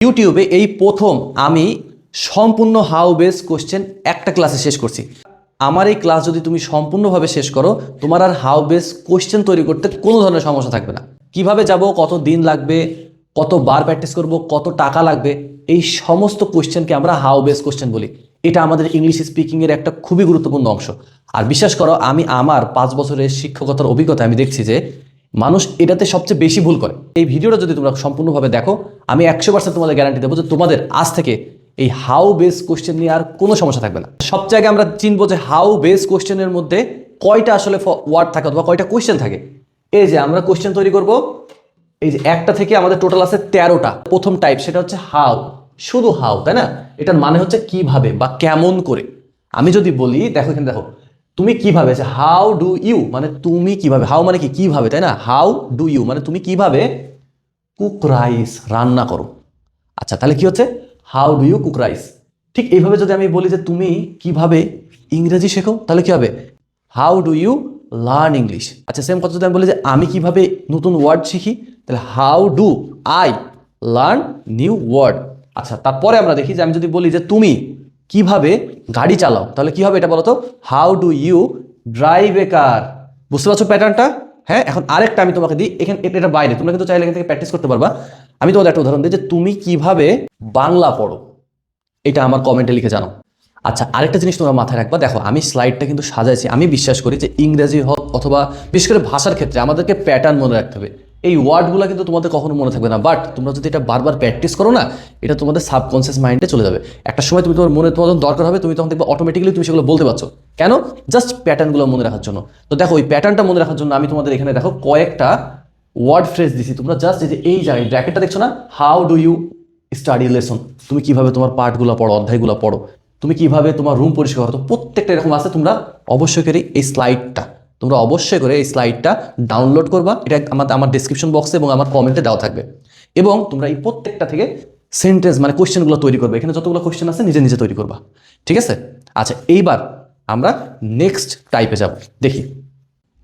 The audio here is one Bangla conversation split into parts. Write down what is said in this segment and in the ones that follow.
ইউটিউবে এই প্রথম আমি সম্পূর্ণ হাউ বেস কোশ্চেন একটা ক্লাসে শেষ করছি। আমার এই ক্লাস যদি তুমি সম্পূর্ণভাবে শেষ করো, তোমার আর হাউ বেস কোশ্চেন তৈরি করতে কোনো ধরনের সমস্যা থাকবে না। কীভাবে যাব, কত দিন লাগবে, কত বার প্র্যাকটিস করব, কত টাকা লাগবে, এই সমস্ত কোশ্চেনকে আমরা হাউ বেস কোশ্চেন বলি। এটা আমাদের ইংলিশ স্পিকিংয়ের একটা খুবই গুরুত্বপূর্ণ অংশ। আর বিশ্বাস করো, আমি আমার পাঁচ বছরের শিক্ষকতার অভিজ্ঞতা আমি দেখছি যে মানুষ এটাতে সবচেয়ে বেশি ভুল করে। এই ভিডিওটা যদি তোমরা সম্পূর্ণভাবে দেখো, আমি একশো পার্সেন্ট তোমাদের গ্যারান্টি দেবো যে তোমাদের আজ থেকে এই হাউ বেস কোশ্চেন নিয়ে আর কোনো সমস্যা থাকবে না। সব জায়গায় আমরা চিনবো যে হাউ বেস কোশ্চেনের মধ্যে কয়টা আসলে ওয়ার্ড থাকে অথবা কয়টা কোশ্চেন থাকে। এই যে আমরা কোশ্চেন তৈরি করব, এই যে একটা থেকে আমাদের টোটাল আছে তেরোটা। প্রথম টাইপ সেটা হচ্ছে হাউ শুধু হাউ তাই না? এটার মানে হচ্ছে কীভাবে বা কেমন করে। আমি যদি বলি, দেখো এখানে দেখো তুমি কীভাবে হাউ ডু ইউ মানে তুমি কীভাবে হাউ মানে কি কীভাবে তাই না? হাউ ডু ইউ মানে তুমি কীভাবে কুক রাইস রান্না করো। আচ্ছা তাহলে কি হচ্ছে? How do you cook rice ঠিক এইভাবে যদি আমি বলি যে তুমি কীভাবে ইংরেজি শেখো, তাহলে কি হবে? How do you learn English আচ্ছা সেম কথা যদি আমি বলি যে আমি কীভাবে নতুন ওয়ার্ড শিখি, তাহলে how do I learn new word আচ্ছা তারপরে আমরা দেখি যে আমি যদি বলি যে তুমি কীভাবে গাড়ি চালাও? তাহলে কি হবে এটা বলো তো? How do you drive a car বুঝতে পারছ প্যাটার্নটা হ্যাঁ এখন আরেকটা আমি তোমাকে দিই। এখানে এটা বাইরে। তোমরা কিন্তু চাইলে এখান থেকে প্র্যাকটিস করতে পারবা। আমি তোমাদের একটা উদাহরণ দিই যে তুমি কীভাবে বাংলা পড়ো? এটা আমার কমেন্টে লিখে জানো। আচ্ছা আরেকটা জিনিস তোমরা মাথায় রাখবা। দেখো, আমি স্লাইডটা কিন্তু সাজাইছি। আমি বিশ্বাস করি যে ইংরেজি হোক অথবা বিশেষ করে ভাষার ক্ষেত্রে আমাদেরকে প্যাটার্ন মনে রাখতে হবে। এই ওয়ার্ডগুলো কিন্তু তোমাদের কখনো মনে থাকবে না। বাট তোমরা যদি এটা বারবার প্র্যাকটিস করো না, এটা তোমাদের সাবকনসিয়াস মাইন্ডে চলে যাবে। একটা সময় তুমি তোমার মনে তোমার দরকার হবে, তুমি তখন দেখবে অটোমেটিক্যালি তুমি সেগুলো বলতে পারছ। কেন? জাস্ট প্যাটার্নগুলো মনে রাখার জন্য। তো দেখো, ওই প্যাটার্নটা মনে রাখার জন্য আমি তোমাদের এখানে দেখো কয়েকটা ওয়ার্ড ফ্রেজ দিছি। তোমরা জাস্ট যে, এই জায়গায় ব্র্যাকেটটা দেখছ না? How do you study lesson তুমি কীভাবে তোমার পার্টগুলো পড়ো, অধ্যায়গুলো পড়ো? তুমি কীভাবে তোমার রুম পরিষ্কার করো? প্রত্যেকটা এরকম আছে, তোমরা অবশ্যই এই স্লাইডটা তোমরা অবশ্যই করে এই স্লাইডটা ডাউনলোড করবা। এটা আমাদের আমার ডিসক্রিপশন বক্সে এবং আমার কমেন্টে দেওয়া থাকবে। এবং তোমরা এই প্রত্যেকটা থেকে সেন্টেন্স মানে কোয়েশ্চেনগুলো তৈরি করবে। এখানে যতগুলো কোশ্চেন আছে, নিজে নিজে তৈরি করবা। ঠিক আছে? আচ্ছা এইবার আমরা নেক্সট টাইপে যাব। দেখি।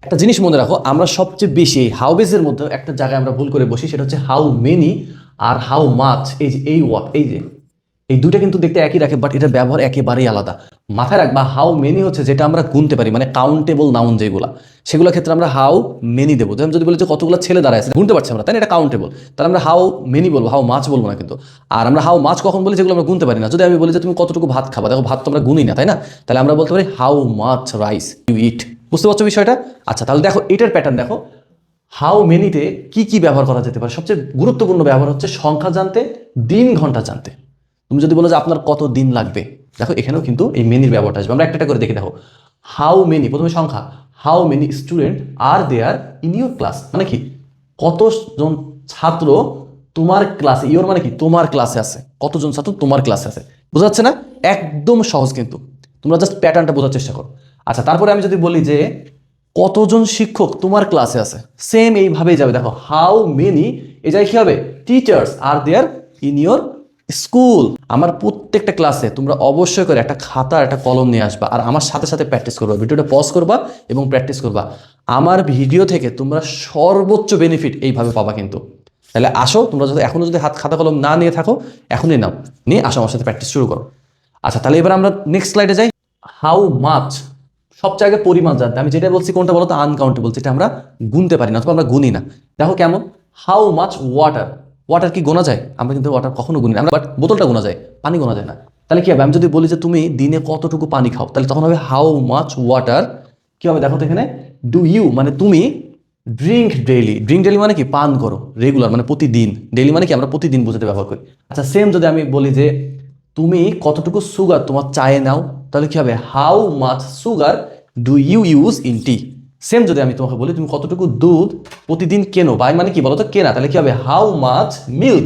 একটা জিনিস মনে রাখো, আমরা সবচেয়ে বেশি এই হাউ বেজের মধ্যে একটা জায়গায় আমরা ভুল করে বসি, সেটা হচ্ছে how many are how much এই যে, এই ওয়ার্ড এই যে। এই দুইটা কিন্তু দেখতে একই রাখে বাট এটার ব্যবহার একেবারেই আলাদা। মাথায় রাখবা হাউ মেনি হচ্ছে যেটা আমরা গুনতে পারি মানে কাউন্টেবল নাউন যেগুলো। সেগুলোর ক্ষেত্রে আমরা হাউ মেনি দেবো। যেমন যদি বলি যে কতগুলো ছেলে দাঁড়ায় আছে, গুনতে পারছি আমরা, তাই এটা কাউন্টেবল তাহলে আমরা হাউ মেনি বলব হাউ মাছ বলব না কিন্তু। আর আমরা হাউ মাছ কখন বলি যেগুলো আমরা গুনতে পারি না। যদি আমি বলি যে তুমি কতটুকু ভাত খাবা, দেখো ভাত তো আমরা গুনি না, তাই না? তাহলে আমরা বলতে পারি how much rice you eat বুঝতে পারছ বিষয়টা? আচ্ছা তাহলে দেখো এটার প্যাটার্ন দেখো। হাউ মেনিতে কি কি ব্যবহার করা যেতে পারে? সবচেয়ে গুরুত্বপূর্ণ ব্যবহার হচ্ছে সংখ্যা জানতে, দিন ঘণ্টা জানতে। তুমি যদি বলো যে আপনার কত দিন লাগবে দেখো, এখানেও কিন্তু এই মেনির ব্যবহারটা আসবে। আমরা একটা করে দেখে দেখো। হাউ মেনি প্রথমে সংখ্যা। How many student are there in your class মানে কি? কতজন ছাত্র তোমার ক্লাসে ইওর মানে কি? তোমার ক্লাসে আছে। কতজন ছাত্র তোমার ক্লাসে আছে? বোঝা যাচ্ছে না? একদম সহজ কিন্তু। তোমরা জাস্ট প্যাটার্নটা বোঝার চেষ্টা করো। আচ্ছা তারপরে আমি যদি বলি যে কতজন শিক্ষক তোমার ক্লাসে আছে? সেম এইভাবেই যাবে। দেখো হাউ মেনি এ জায়গায় কি হবে? Teachers are there in your school, আমার প্রত্যেকটা ক্লাসে তোমরা অবশ্যই করে একটা খাতা একটা কলম নিয়ে আসবা আর আমার সাথে সাথে প্র্যাকটিস করবা, ভিডিওটা পজ করবা এবং প্র্যাকটিস করবা। আমার ভিডিও থেকে তোমরা সর্বোচ্চ বেনিফিট এইভাবে পাবা কিন্তু। তাহলে আসো, তোমরা যদি এখনও যদি হাত খাতা কলম না নিয়ে থাকো, এখনই নাও, নিয়ে আসো আমার সাথে প্র্যাকটিস শুরু করো। আচ্ছা তাহলে এবার আমরা নেক্সট স্লাইডে যাই। হাউ মাছ সব জায়গায় পরিমাণ জানতে, আমি যেটা বলছি কোনটা বলতো আনকাউন্টেবল যেটা আমরা গুনতে পারি না অথবা আমরা গুনি না। দেখো কেমন? হাউ মাছ ওয়াটার ওয়াটার কি গোনা যায়? আমরা কিন্তু ওয়াটার কখনো গুনি না। আমরা বাট বোতলটা গোনা যায়, পানি গোনা যায় না। তাহলে কি হবে? আমি যদি বলি যে তুমি দিনে কতটুকু পানি খাও, তাহলে তখন হবে হাউ মাছ ওয়াটার কি হবে? দেখো তো এখানে ডু ইউ মানে তুমি ড্রিঙ্ক ডেইলি ড্রিঙ্ক ডেইলি মানে কি? পান করো রেগুলার মানে প্রতিদিন। ডেইলি মানে কি? আমরা প্রতিদিন বোঝাতে ব্যবহার করি। আচ্ছা সেম যদি আমি বলি যে তুমি কতটুকু সুগার তোমার চায়ে নাও, তাহলে কি হবে? How much sugar do you use in tea same যদি আমি তোমাকে বলি, তুমি কতটুকু দুধ প্রতিদিন কেনো? বাই মানে কি বলো তো কেনা। তাহলে কি হবে? How much milk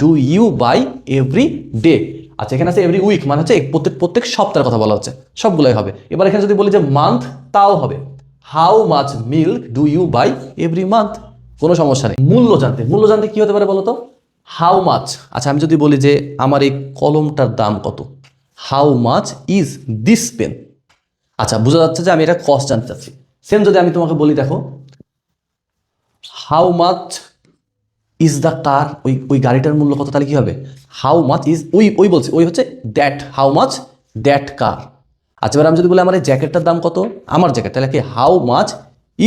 do you buy every day আচ্ছা এখানে আছে এভরি উইক মানে হচ্ছে প্রত্যেক প্রত্যেক সপ্তাহের কথা বলা হচ্ছে। সবগুলোই হবে। এবার এখানে যদি বলি যে মান্থ তাও হবে। How much milk do you buy every month কোনো সমস্যা নেই। মূল্য জানতে। মূল্য জানতে কি হতে পারে বলো তো হাউ মাছ আচ্ছা আমি যদি বলি যে আমার এই কলমটার দাম কত? How much is this pen আচ্ছা বোঝা যাচ্ছে যে আমি এটা কস্ট জানতে চাচ্ছি। সেম যদি আমি তোমাকে বলি, দেখো how much is the car ওই ওই গাড়িটার মূল্য কত, তাহলে কি হবে? হাউ মাচ ইজ ওই ওই বলছি, ওই হচ্ছে that how much that car আচ্ছা এবার আমি যদি বলি, আমার এই জ্যাকেটটার দাম কত? আমার জ্যাকেট, তাহলে কি হাউ মাচ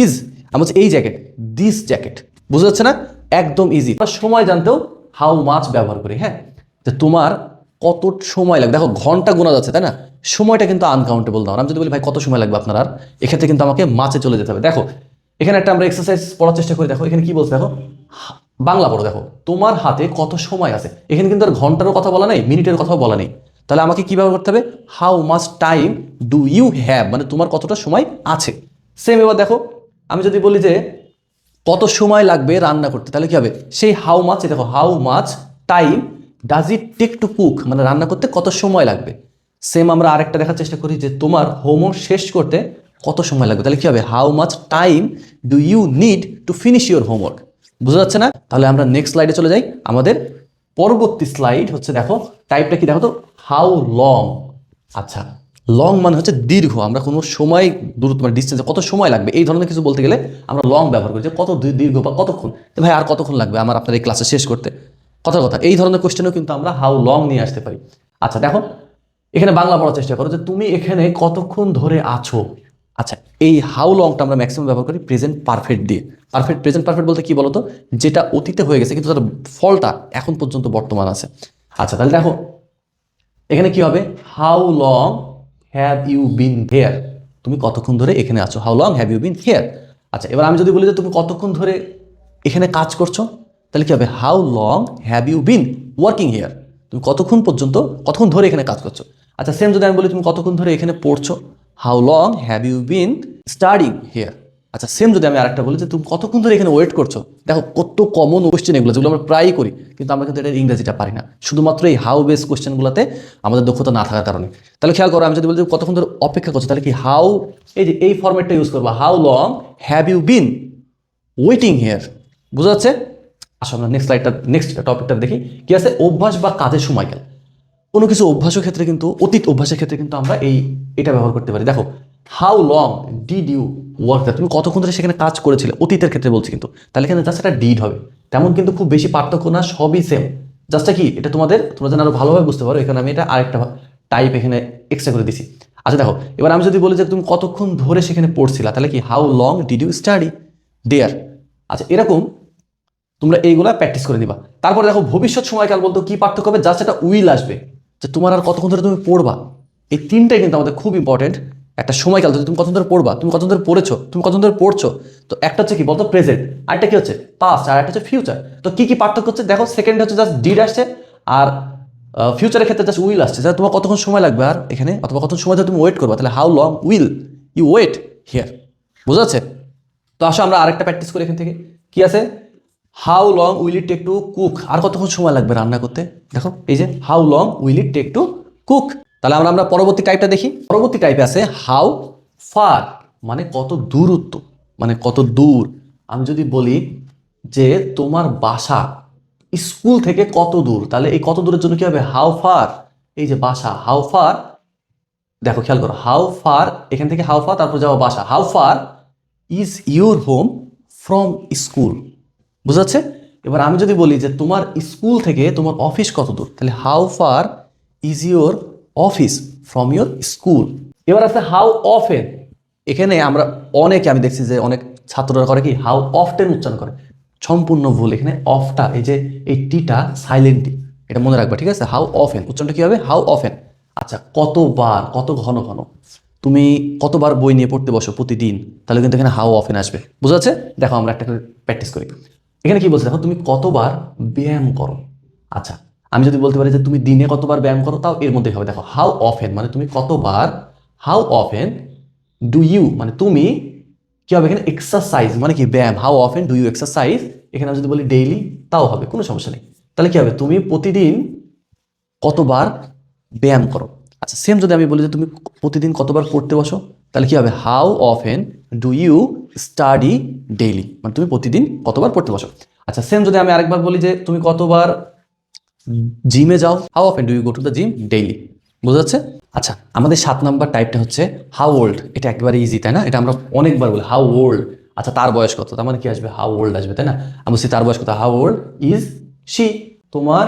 ইজ আমি বলছি এই জ্যাকেট দিস জ্যাকেট বুঝতে যাচ্ছে না? একদম ইজি সময় জানতেও হাউ মাচ ব্যবহার করি হ্যাঁ? যে তোমার কত সময় লাগবে দেখো, ঘণ্টা গোনা যাচ্ছে, তাই না? সময়টা কিন্তু আনকাউন্টেবল দাও আমি যদি বলি, ভাই, কত সময় লাগবে আপনার আর? এক্ষেত্রে কিন্তু আমাকে মাছে চলে যেতে হবে। দেখো, এখানে একটা আমরা এক্সারসাইজ পড়ার চেষ্টা করি। দেখো, এখানে কি বলছে, দেখো, বাংলা পড়ো, দেখো, তোমার হাতে কত সময় আছে? এখানে কিন্তু আর ঘন্টারও কথা বলা নেই মিনিটের কথাও বলা নেই। তাহলে আমাকে কি ব্যবহার করতে হবে? How much time do you have মানে তোমার কতটা সময় আছে? সেম এবার দেখো, আমি যদি বলি যে, কত সময় লাগবে রান্না করতে? তাহলে কি হবে? সেই হাউ মাছ দেখো how much time does it take to cook মানে রান্না করতে কত সময় লাগবে? সেম আমরা আরেকটা দেখার চেষ্টা করি যে তোমার হোমওয়ার্ক শেষ করতে কত সময় লাগবে? তাহলে কি হবে? How much time do you need to finish your homework বুঝা যাচ্ছে না? তাহলে আমরা নেক্সট স্লাইডে চলে যাই। আমাদের পরবর্তী স্লাইড হচ্ছে দেখো টাইপটা কি দেখো তো? হাউ লং আচ্ছা লং মানে হচ্ছে দীর্ঘ। আমরা কোনো সময় দূরত্ব মানে ডিস্টেন্সে কত সময় লাগবে? এই ধরনের কিছু বলতে গেলে আমরা লং ব্যবহার করি যে কত দীর্ঘ বা কতক্ষণ? ভাই, আর কতক্ষণ লাগবে আমার আপনার এই ক্লাসে শেষ করতে? কথা কথা। এই ধরনের কোশ্চেনও কিন্তু আমরা হাউ লং নিয়ে আসতে পারি। আচ্ছা দেখো এখানে বাংলা পড়ার চেষ্টা করো যে তুমি এখানে কতক্ষণ ধরে আছো? আচ্ছা এই হাউ লংটা আমরা ম্যাক্সিমাম ব্যবহার করি প্রেজেন্ট পারফেক্ট দিয়ে পারফেক্ট প্রেজেন্ট পারফেক্ট বলতে কি বলতো? যেটা অতীতে হয়ে গেছে, কিন্তু তার ফলটা এখন পর্যন্ত বর্তমান আছে। আচ্ছা তাহলে দেখো, এখানে কি হবে? How long have you been here তুমি কতক্ষণ ধরে এখানে আছো? How long have you been here আচ্ছা এবার আমি যদি বলি যে তুমি কতক্ষণ ধরে এখানে কাজ করছ, তাহলে কি হবে? How long have you been working here তুমি কতক্ষণ পর্যন্ত, কতক্ষণ ধরে এখানে কাজ করছ? আচ্ছা সেম যদি আমি বলি তুমি কতক্ষণ ধরে এখানে পড়ছো? How long have you been studying here আচ্ছা সেম যদি আমি আরেকটা বলি যে তুমি কতক্ষণ ধরে এখানে ওয়েট করছ? দেখো, কত কমন কোয়েশ্চেন এগুলো, যেগুলো আমরা প্রায়ই করি, কিন্তু আমরা কিন্তু এটা ইংরেজিটা পারি না। শুধুমাত্র এই হাউ বেস কোশ্চেনগুলোতে আমাদের দক্ষতা না থাকার কারণে। তাহলে খেয়াল করো, আমি যদি বলি কতক্ষণ ধরে অপেক্ষা করছ, তাহলে কি হাউ এই যে এই ফর্মেটটা ইউজ করব। How long have you been waiting here বুঝা যাচ্ছে? আসো আমরা নেক্সট স্লাইডটা নেক্সট টপিকটা দেখি। কি আছে? অভ্যাস বা কাজের সময়কাল কোনো কিছু অভ্যাসের ক্ষেত্রে কিন্তু, অতীত অভ্যাসের ক্ষেত্রে কিন্তু আমরা এই, এটা ব্যবহার করতে পারি। দেখো how long did you work that তুমি কতক্ষণ ধরে সেখানে কাজ করেছিলে? অতীতের ক্ষেত্রে বলছি কিন্তু। তাহলে এখানে জাস্ট একটা ডিড হবে। তেমন কিন্তু খুব বেশি পার্থক্য না, সবই সেম জাস্টটা কি? এটা তোমাদের, তোমরা যেন আরও ভালোভাবে বুঝতে পারো। এখানে আমি এটা আরেকটা টাইপ এখানে এক্সট্রা করে দিছি। আচ্ছা দেখো, এবার আমি যদি বলি যে তুমি কতক্ষণ ধরে সেখানে পড়ছিলা, তাহলে কি how long did you study there আচ্ছা এরকম তোমরা এইগুলা প্র্যাকটিস করে নিবা। তারপরে দেখো, ভবিষ্যৎ সময়কাল বলতে কি পার্থক্য হবে? জাস্ট একটা উইল আসবে। যে তোমার আর কতক্ষণ ধরে তুমি পড়বা? এই তিনটাই কিন্তু আমাদের খুব ইম্পর্টেন্ট একটা সময়কাল, যদি তুমি কতক্ষণ ধরে পড়বা? তুমি কতক্ষণ ধরে পড়েছো? তুমি কতক্ষণ ধরে পড়ছো? তো একটা হচ্ছে কি বলতো প্রেজেন্ট আরেকটা কি হচ্ছে? পাস্ট আর একটা হচ্ছে ফিউচার তো কি কি পার্থক্য হচ্ছে? দেখো সেকেন্ড হচ্ছে জাস্ট ডিড আসছে, আর ফিউচারের ক্ষেত্রে জাস্ট উইল আসছে। যে তোমার কতক্ষণ সময় লাগবে আর এখানে? অথবা কতক্ষণ সময় ধরে তুমি ওয়েট করবা? তাহলে how long will you wait here বুঝা যাচ্ছে? তো আসো আমরা আরেকটা প্র্যাকটিস করি এখান থেকে। কি আছে? How long will it take to cook আর কতক্ষণ সময় লাগবে রান্না করতে? দেখো, এই যে how long will it take to cook তাহলে আমরা আমরা পরবর্তী টাইপটা দেখি। পরবর্তী টাইপে আছে হাউ ফার মানে কত দূরত্ব মানে কত দূর। আমি যদি বলি যে তোমার বাসা স্কুল থেকে কত দূর? তাহলে এই কত দূরের জন্য কি হবে? হাউ ফার এই যে বাসা হাউ ফার দেখো, খেয়াল করো হাউ ফার এখান থেকে হাউ ফার তারপর যাব বাসা। How far is your home from school বুঝা যাচ্ছে এবার আমি যদি বলি যে তোমার স্কুল থেকে তোমার অফিস কত দূর? তাহলে how far is your office from your school এবার আছে হাউ অফেন এখানে আমরা অনেকে আমি দেখছি যে অনেক ছাত্ররা করে কি? হাউ অফটেন উচ্চারণ করে। সম্পূর্ণ ভুল। এখানে অফটা এই যে এই টিটা সাইলেন্ট টি এটা মনে রাখবে, ঠিক আছে? হাউ অফেন উচ্চারণটা কি হবে? হাউ অফেন আচ্ছা কতবার, কত ঘন ঘন? তুমি কতবার বই নিয়ে পড়তে বসো প্রতিদিন? তাহলে কিন্তু এখানে হাউ অফেন আসবে। বুঝা যাচ্ছে? দেখো আমরা একটা প্র্যাকটিস করি। এখানে কি বলছে? দেখো, তুমি কতবার ব্যায়াম করো? আচ্ছা আমি যদি বলতে পারি যে তুমি দিনে কতবার ব্যায়াম করো, তাও এর মধ্যে হবে। দেখো হাউ অফেন মানে তুমি কতবার হাউ অফেন ডু ইউ মানে তুমি কি হবে এখানে এক্সারসাইজ মানে কি ব্যায়াম? How often do you exercise এখানে আমি যদি বলি ডেইলি তাও হবে, কোনো সমস্যা নেই। তাহলে কি হবে? তুমি প্রতিদিন কতবার ব্যায়াম করো? আচ্ছা সেম যদি আমি বলি যে তুমি প্রতিদিন কতবার পড়তে বসো, তাহলে কি হবে? How often do you study daily মানে তুমি প্রতিদিন কতবার পড়তে বসো? আচ্ছা সেম যদি আমি আরেকবার বলি যে তুমি কতবার জিমে যাও how often do you go to the gym daily বোঝা যাচ্ছে? আচ্ছা আমাদের সাত নাম্বার টাইপটা হচ্ছে হাউ ওল্ড এটা একেবারে ইজি তাই না? এটা আমরা অনেকবার বলি হাউ ওল্ড আচ্ছা তার বয়স কত? তার মানে কি আসবে? হাউ ওল্ড আসবে, তাই না? আমি বলছি, তার বয়স কত? হাউ ওল্ড ইজ শি তোমার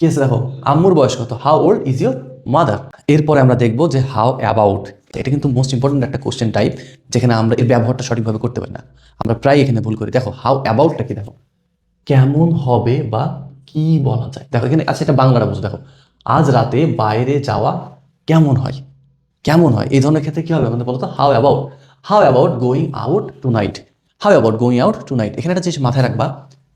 কেস দেখো, আম্মুর বয়স কত? How old is your mother এরপরে আমরা দেখব যে হাউ অ্যাবাউট এটা কিন্তু মোস্ট ইম্পর্টেন্ট একটা কোশ্চেন টাইপ যেখানে আমরা এর ব্যবহারটা সঠিকভাবে করতে পারি না। আমরা প্রায় এখানে ভুল করি। দেখো হাউ অ্যাবাউটটা কি দেখো? কেমন হবে বা কি বলা যায়? দেখো, এখানে আচ্ছা এটা বাংলাটা বুঝো। দেখো, আজ রাতে বাইরে যাওয়া কেমন হয়? কেমন হয়? এই ধরনের ক্ষেত্রে কি হবে আমাদের বলতো? How about how about going out tonight how about going out tonight এখানে একটা জিনিস মাথায় রাখবা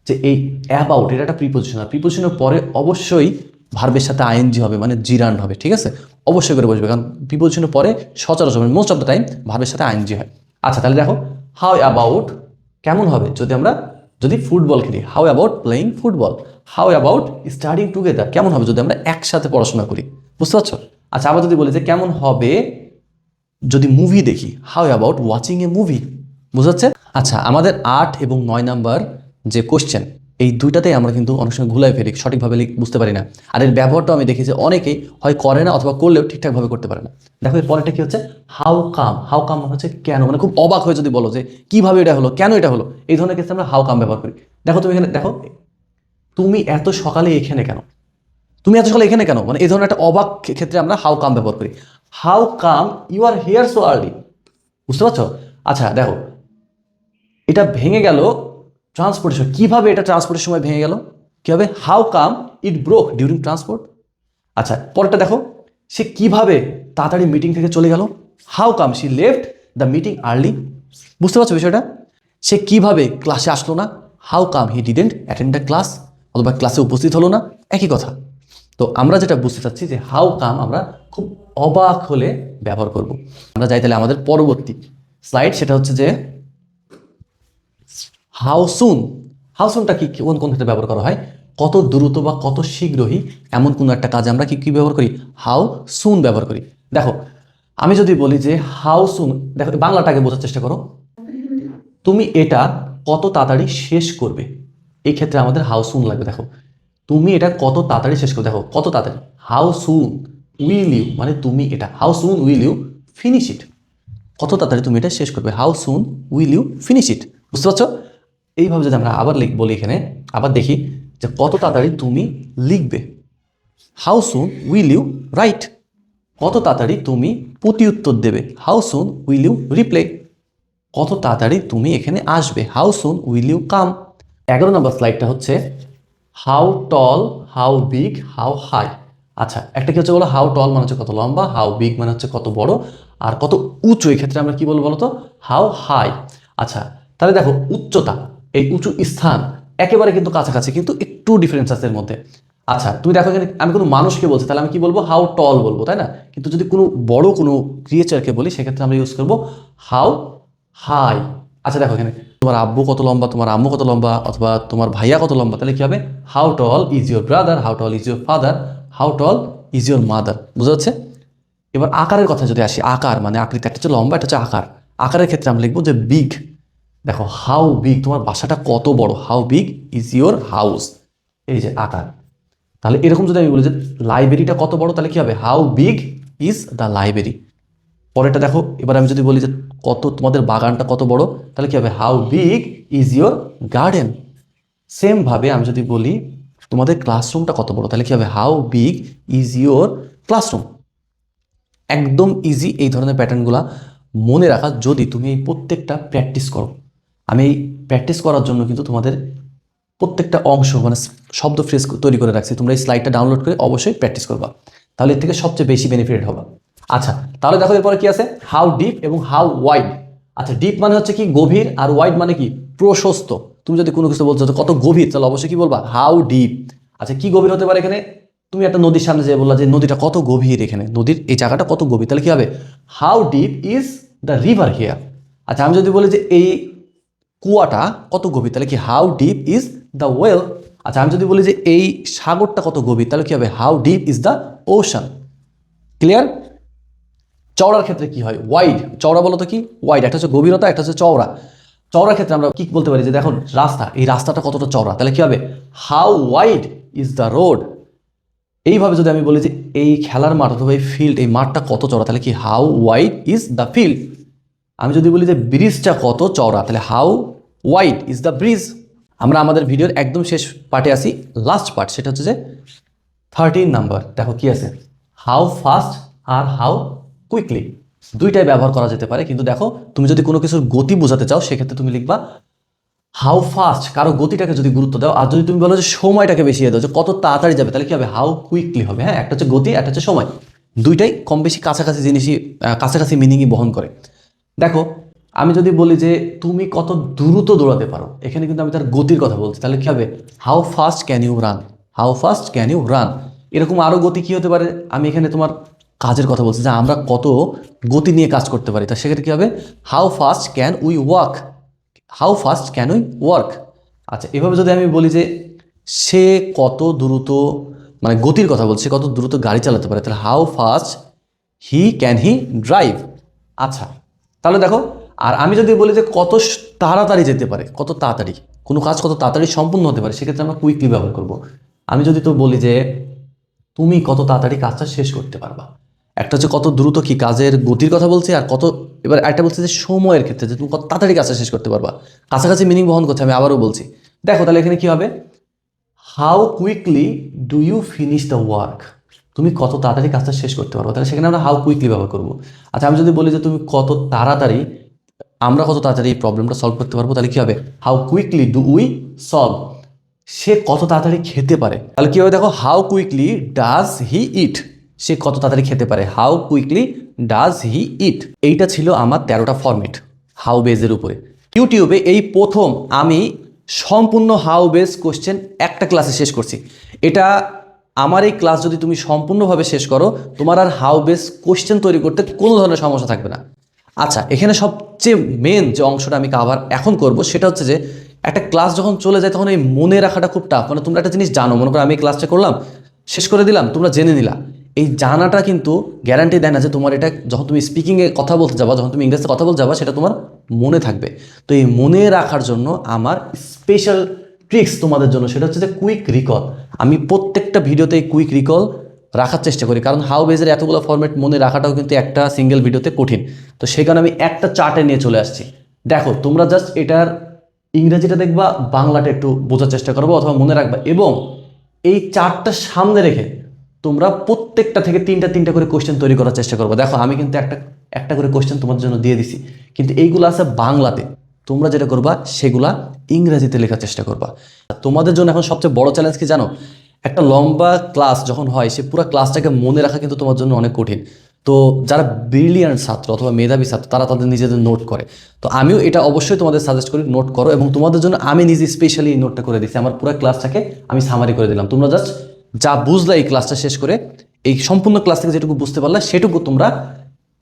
যে এই অ্যাবাউট এটা একটা প্রিপোজিশন আর প্রিপোজিশনের পরে অবশ্যই ভার্বের সাথে আইএনজি হবে মানে জিরান হবে, ঠিক আছে? অবশ্যই করে বসবে, কারণ প্রিপোজিশনের পরে সচরাচর মোস্ট অফ দ্য টাইম ভার্বের সাথে আইএনজি হয়। আচ্ছা তাহলে দেখো হাউ অ্যাবাউট কেমন হবে? যদি আমরা, যদি ফুটবল খেলি how about playing football how about studying together কেমন হবে যদি আমরা একসাথে পড়াশোনা করি? বুঝতে পারছ? আচ্ছা আবার যদি বলি যে কেমন হবে, যদি মুভি দেখি how about watching a movie বুঝাচ্ছে আচ্ছা আমাদের আট এবং নয় নাম্বার যে কোশ্চেন এই দুইটাতেই আমরা কিন্তু অনেক সময় ঘুলাই ফেলি, সঠিকভাবে বুঝতে পারি না। আর এর ব্যবহারটাও আমি দেখি যে অনেকেই হয় করে না অথবা করলেও ঠিকঠাকভাবে করতে পারে না। দেখো, এর পরেরটা কি হচ্ছে? হাউ কাম হাউ কাম হচ্ছে কেন? মানে খুব অবাক হয়ে যদি বলো যে, কীভাবে এটা হলো? কেন এটা হলো? এই ধরনের ক্ষেত্রে আমরা হাউ কাম ব্যবহার করি। দেখো, তুমি এখানে, দেখো, তুমি এত সকালে এখানে কেন? তুমি এত সকালে এখানে কেন? মানে এই ধরনের একটা অবাক ক্ষেত্রে আমরা হাউ কাম ব্যবহার করি। How come you are here so early বুঝতে পারছ? আচ্ছা দেখো, এটা ভেঙে গেল ট্রান্সপোর্টের সময় কীভাবে এটা ট্রান্সপোর্টের সময় ভেঙে গেল? কীভাবে? How come it broke during transport আচ্ছা পরেরটা দেখো। সে কীভাবে তাড়াতাড়ি মিটিং থেকে চলে গেল? How come she left the meeting early বুঝতে পারছ বিষয়টা? সে কীভাবে ক্লাসে আসলো না? How come he didn't attend the class অথবা ক্লাসে উপস্থিত হলো না? একই কথা। তো আমরা যেটা বুঝতে চাচ্ছি যে হাউ কাম আমরা খুব অবাক হলে ব্যবহার করব। আমরা যাই তাহলে আমাদের পরবর্তী স্লাইড সেটা হচ্ছে যে হাউ সুন হাউ সুনটা কি, কোন কোন ক্ষেত্রে ব্যবহার করা হয়? কত দ্রুত বা কত শীঘ্রই এমন কোনো একটা কাজে আমরা কি কি ব্যবহার করি? হাউ সুন ব্যবহার করি? দেখো, আমি যদি বলি যে হাউ সুন দেখো বাংলাটাকে বোঝার চেষ্টা করো। তুমি এটা কত তাড়াতাড়ি শেষ করবে? এই ক্ষেত্রে আমাদের হাউ সুন লাগবে, দেখো। তুমি এটা কত তাড়াতাড়ি শেষ করবে? দেখো, কত তাড়াতাড়ি? হাউ সুন উইল ইউ মানে তুমি এটা how soon will you finish it কত তাড়াতাড়ি তুমি এটা শেষ করবে? How soon will you finish it বুঝতে পারছ? এইভাবে যদি আমরা আবার লিখ বলি এখানে, আবার দেখি যে কত তাড়াতাড়ি তুমি লিখবে। How soon will you write কত তাড়াতাড়ি তুমি প্রতি উত্তর দেবে। How soon will you reply কত তাড়াতাড়ি তুমি এখানে আসবে। How soon will you come এগারো নম্বর স্লাইডটা হচ্ছে how tall how big how high আচ্ছা একটা কি হচ্ছে বলো? হাউ টল মানে হচ্ছে কত লম্বা হাউ বিগ মানে হচ্ছে কত বড়, আর কত উঁচু এই ক্ষেত্রে আমরা কি বলব বলো তো? হাউ হাই আচ্ছা তাহলে দেখো, উচ্চতা। এই উঁচু স্থান একেবারে কিন্তু কাছাকাছি, কিন্তু একটু ডিফারেন্স আছে এর মধ্যে। আচ্ছা তুমি দেখো এখানে আমি কোনো মানুষকে বলছি, তাহলে আমি কি বলব? হাউ টল বলব, তাই না? কিন্তু যদি কোনো বড় কোনো ক্রিয়েচারকে বলি, সেক্ষেত্রে আমরা ইউজ করব হাউ হাই আচ্ছা দেখো এখানে, তোমার আব্বু কত লম্বা, তোমার আম্মু কত লম্বা, অথবা তোমার ভাইয়া কত লম্বা, তাহলে কি হবে? How tall is your brother how tall is your father how tall is your mother বুঝা যাচ্ছে? এবার আকারের কথা যদি আসি, আকার মানে আকৃতি, একটা হচ্ছে লম্বা, একটা হচ্ছে আকার। আকারের ক্ষেত্রে আমরা লিখব যে বিগ দেখো হাউ বিগ তোমার বাসাটা কত বড়? How big is your house এই যে আকার। তাহলে এরকম যদি আমি বলি যে লাইব্রেরিটা কত বড়, তাহলে কি হবে? How big is the library পরেরটা দেখো, এবার আমি যদি বলি যে কত, তোমাদের বাগানটা কত বড়, তাহলে কি হবে? How big is your garden সেমভাবে আমি যদি বলি, তোমাদের ক্লাসরুমটা কত বড়, তাহলে কি হবে? How big is your classroom একদম ইজি এই ধরনের প্যাটার্নগুলো মনে রাখা, যদি তুমি এই প্রত্যেকটা প্র্যাকটিস করো। আমি প্র্যাকটিস করার জন্য কিন্তু তোমাদের প্রত্যেকটা অংশ মানে শব্দ ফ্রেজ তৈরি করে রাখছি। তোমরা এই স্লাইডটা ডাউনলোড করে অবশ্যই প্র্যাকটিস করবা। তাহলে এর থেকে সবচেয়ে বেশি বেনিফিটেড হবে। আচ্ছা তাহলে দেখো এরপরে কি আছে? হাউ ডিপ এবং হাউ ওয়াইড আচ্ছা ডিপ মানে হচ্ছে কি গভীর আর ওয়াইড মানে কি? প্রশস্ত। তুমি যদি কোনো কিছু বলছো যে কত গভীর, তাহলে অবশ্যই কি বলবা? হাউ ডিপ আচ্ছা কি গভীর হতে পারে এখানে? তুমি একটা নদীর সামনে যেয়ে বললা যে নদীটা কত গভীর এখানে? নদীর এই জায়গাটা কত গভীর? তাহলে কি হবে? How deep is the river here আচ্ছা আমি যদি বলি যে এই কুয়াটা কত গভীর? তাহলে কি how deep is the well আচ্ছা আমি যদি বলি যে এই সাগরটা কত গভীর, তাহলে কি হবে? How deep is the ocean clear চওড়ার ক্ষেত্রে কি হয়? ওয়াইড চওড়া বলো তো কি? ওয়াইড একটা হচ্ছে গভীরতা, একটা হচ্ছে চওড়া। চওড়ার ক্ষেত্রে আমরা কি বলতে পারি? যে দেখুন, রাস্তা, এই রাস্তাটা কতটা চওড়া? তাহলে কি হবে? How wide is the road এইভাবে যদি আমি বলি যে এই খেলার মাঠ অথবা এই ফিল্ড এই মাঠটা কত চড়া তাহলে কি how wide is the field আমি যদি বলি যে ব্রিজটা কত চওড়া, তাহলে how wide is the bridge আমরা আমাদের ভিডিওর একদম শেষ পার্টে আসি লাস্ট পার্ট সেটা হচ্ছে যে থার্টিন নাম্বার দেখো কি আছে? হাউ ফাস্ট আর হাউ কুইকলি দুইটাই ব্যবহার করা যেতে পারে, কিন্তু দেখো, তুমি যদি কোনো কিছুর গতি বোঝাতে চাও, সেক্ষেত্রে তুমি লিখবা হাউ ফাস্ট কারও গতিটাকে যদি গুরুত্ব দাও, আর যদি তুমি বলো যে সময়টাকে বেশি দাও, যে কত তাড়াতাড়ি যাবে, তাহলে কি হবে? হাউ কুইকলি হবে হ্যাঁ একটা হচ্ছে গতি, একটা হচ্ছে সময়। দুইটাই কম বেশি কাছাকাছি জিনিসই কাছাকাছি মিনিংই বহন করে। দেখো, আমি যদি বলি যে তুমি কত দ্রুত দৌড়াতে পারো, এখানে কিন্তু আমি তার গতির কথা বলছি, তাহলে কী হবে? How fast can you run how fast can you run এরকম আরও গতি কী হতে পারে? আমি এখানে তোমার কাজের কথা বলছি, যে আমরা কত গতি নিয়ে কাজ করতে পারি, তা সেক্ষেত্রে কী হবে? How fast can we work how fast can we work আচ্ছা এভাবে যদি আমি বলি যে সে কত দ্রুত মানে গতির কথা বলছে কত দ্রুত গাড়ি চালাতে পারে, তাহলে how fast he can he drive আচ্ছা তাহলে দেখো, আর আমি যদি বলি যে কত তাড়াতাড়ি যেতে পারে, কত তাড়াতাড়ি, কোনো কাজ কত তাড়াতাড়ি সম্পূর্ণ হতে পারে, সেক্ষেত্রে আমরা কুইকলি ব্যবহার করব। আমি যদি তো বলি যে তুমি কত তাড়াতাড়ি কাজটা শেষ করতে পারবা। একটা হচ্ছে কত দ্রুত কি কাজের গতির কথা বলছি, আর কত, এবার একটা বলছে যে সময়ের ক্ষেত্রে যে তুমি কত তাড়াতাড়ি কাজটা শেষ করতে পারবা। কাছাকাছি মিনিং বহন করছে, আমি আবারও বলছি। দেখো তাহলে এখানে কি হবে? How quickly do you finish the work তুমি কত তাড়াতাড়ি কাজটা শেষ করতে পারব? তাহলে সেখানে আমরা হাউ কুইকলি ব্যবহার করব। আচ্ছা আমি যদি বলি যে তুমি কত তাড়াতাড়ি, আমরা কত তাড়াতাড়ি এই প্রবলেমটা সলভ করতে পারব, তাহলে কী হবে? How quickly do we solve সে কত তাড়াতাড়ি খেতে পারে? তাহলে কি হবে দেখো how quickly does he eat সে কত তাড়াতাড়ি খেতে পারে? How quickly does he eat এইটা ছিল আমার তেরোটা ফরম্যাট হাউ বেজের উপরে। ইউটিউবে এই প্রথম আমি সম্পূর্ণ হাউ বেস কোশ্চেন একটা ক্লাসে শেষ করছি। এটা আমার এই ক্লাস যদি তুমি সম্পূর্ণভাবে শেষ করো, তোমার আর হাউ বেস কোশ্চেন তৈরি করতে কোনো ধরনের সমস্যা থাকবে না। আচ্ছা এখানে সবচেয়ে মেন যে অংশটা আমি কাভার এখন করব, সেটা হচ্ছে যে একটা ক্লাস যখন চলে যায়, তখন এই মনে রাখাটা খুব টাফ মানে তোমরা একটা জিনিস জানো, মনে করো আমি এই ক্লাসটা করলাম, শেষ করে দিলাম, তোমরা জেনে নিলা। এই জানাটা কিন্তু গ্যারান্টি দেয় না যে তোমার এটা যখন তুমি স্পিকিংয়ে কথা বলতে যাবা, যখন তুমি ইংরেজিতে কথা বলতে যাবা, সেটা তোমার মনে থাকবে। তো এই মনে রাখার জন্য আমার স্পেশাল ট্রিক্স তোমাদের জন্য, সেটা হচ্ছে যে কুইক রিকল আমি প্রত্যেকটা ভিডিওতে কুইক রিকল রাখার চেষ্টা করি, কারণ হাউ বেজের এতগুলো ফরম্যাট মনে রাখাটাও কিন্তু একটা সিঙ্গেল ভিডিওতে কঠিন। তো সেই কারণে আমি একটা চার্টে নিয়ে চলে আসছি। দেখো, তোমরা জাস্ট এটার ইংরেজিটা দেখবা, বাংলাটা একটু বোঝার চেষ্টা করব অথবা মনে রাখবা। এবং এই চারটা সামনে রেখে তোমরা প্রত্যেকটা থেকে তিনটা তিনটা করে কোশ্চেন তৈরি করার চেষ্টা করব। দেখো, আমি কিন্তু একটা একটা করে কোশ্চেন তোমার জন্য দিয়ে দিছি। কিন্তু এইগুলো আছে বাংলাতে। তোমরা যেটা করবা, সেগুলা ইংরেজিতে লেখার চেষ্টা করবা। তোমাদের জন্য এখন সবচেয়ে বড় চ্যালেঞ্জ কি জানো? একটা লম্বা ক্লাস যখন হয়, সে পুরো ক্লাসটাকে মনে রাখা কিন্তু তোমার জন্য অনেক কঠিন। তো যারা ব্রিলিয়ান্ট ছাত্র অথবা মেধাবী ছাত্র, তারা তাদের নিজেদের নোট করে। তো আমিও এটা অবশ্যই তোমাদের সাজেস্ট করি নোট করো এবং তোমাদের জন্য আমি নিজে স্পেশালি এই নোটটা করে দিচ্ছি আমার পুরো ক্লাসটাকে আমি সামারি করে দিলাম। তোমরা জাস্ট যা বুঝলা এই ক্লাসটা শেষ করে, এই সম্পূর্ণ ক্লাস থেকে যেটুকু বুঝতে পারলা, সেটুকু তোমরা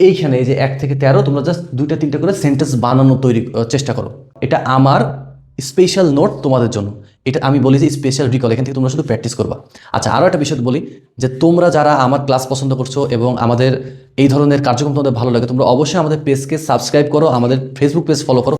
এইখানে এই যে এক থেকে তেরো, তোমরা জাস্ট দুইটা, তিনটা করে সেন্টেন্স বানানো তৈরি চেষ্টা করো। এটা আমার স্পেশাল নোট তোমাদের জন্য। এটা আমি বলি যে স্পেশাল রিকল এখান থেকে তোমরা শুধু প্র্যাকটিস করবা। আচ্ছা আরও একটা বিষয় বলি, যে তোমরা যারা আমার ক্লাস পছন্দ করছ এবং আমাদের এই ধরনের কার্যক্রম তোমাদের ভালো লাগে, তোমরা অবশ্যই আমাদের পেজকে সাবস্ক্রাইব করো, আমাদের ফেসবুক পেজ ফলো করো।